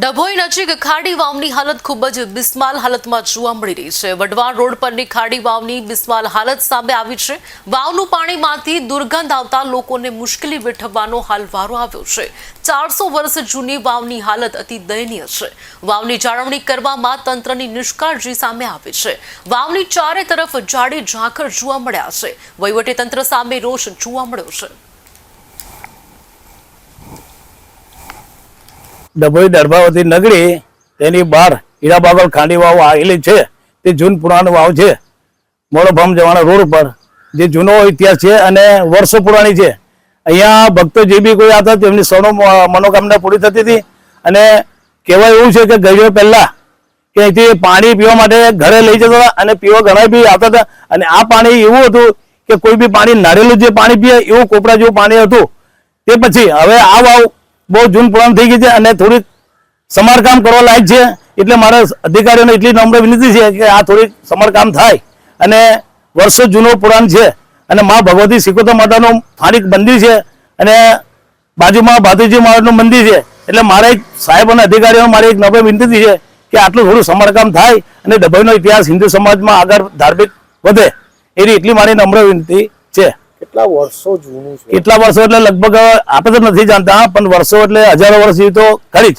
ડભોઈ નજીક ખાડી વાવની હાલત ખૂબ જ બિસ્માલ હાલતમાં જોવા મળી રહી છે. વઢવાણ રોડ પરની ખાડી વાવની બિસ્માલ હાલત સામે આવી છે. વાવનું પાણીમાંથી દુર્ગંધ આવતા લોકોને મુશ્કેલી વેઠવવાનો હાલ વારો આવ્યો છે. ચારસો વર્ષ જૂની વાવની હાલત અતિ દયનીય છે. વાવની જાળવણી કરવામાં તંત્રની નિષ્કાળજી સામે આવી છે. વાવની ચારે તરફ જાડી ઝાંખર જોવા મળ્યા છે. વહીવટી તંત્ર સામે રોષ જોવા મળ્યો છે. ડભોઈ ડરભાવતી નગરી તેની બહાર હીરાબાગલ ખાંડી વાવ આવેલી છે. તે જૂન પુરાણી વાવ છે. મોડોભામ જવાના રોડ ઉપર જે જૂનો ઇતિહાસ છે અને વર્ષો પુરાણી છે. અહીંયા ભક્તો જે બી કોઈ આવતા તેમની સૌનો મનોકામના પૂરી થતી હતી અને કહેવાય એવું છે કે ગયો પહેલા કે અહીંથી પાણી પીવા માટે ઘરે લઈ જતા હતા અને પીવા ઘણા બી આવતા હતા અને આ પાણી એવું હતું કે કોઈ બી પાણી નારેલું જે પાણી પીએ એવું કોપરા જેવું પાણી હતું. તે પછી હવે આ વાવ બહુ જૂન પુરાણ થઈ ગઈ છે અને થોડીક સમારકામ કરવા લાયક છે. એટલે મારા અધિકારીઓને એટલી નમ્ર વિનંતી છે કે આ થોડીક સમારકામ થાય અને વર્ષો જૂનો પુરાણ છે અને મા ભગવતી સિકોતર માતાનું સ્થાનિક મંદિર છે અને બાજુમાં ભાદુજી મહારાજનું મંદિર છે. એટલે મારા એક સાહેબ અને અધિકારીઓ મારી એક નમ્ર વિનંતી છે કે આટલું થોડું સમારકામ થાય અને ડભોઈનો ઇતિહાસ હિન્દુ સમાજમાં આગળ ધાર્મિક વધે. એની એટલી મારી નમ્ર વિનંતી છે. કેટલા વર્ષો જૂનું છે? કેટલા વર્ષો એટલે લગભગ, આપણે તો નથી જાણતા, પણ વર્ષો એટલે હજારો વર્ષ જેવી તો ખરી જ.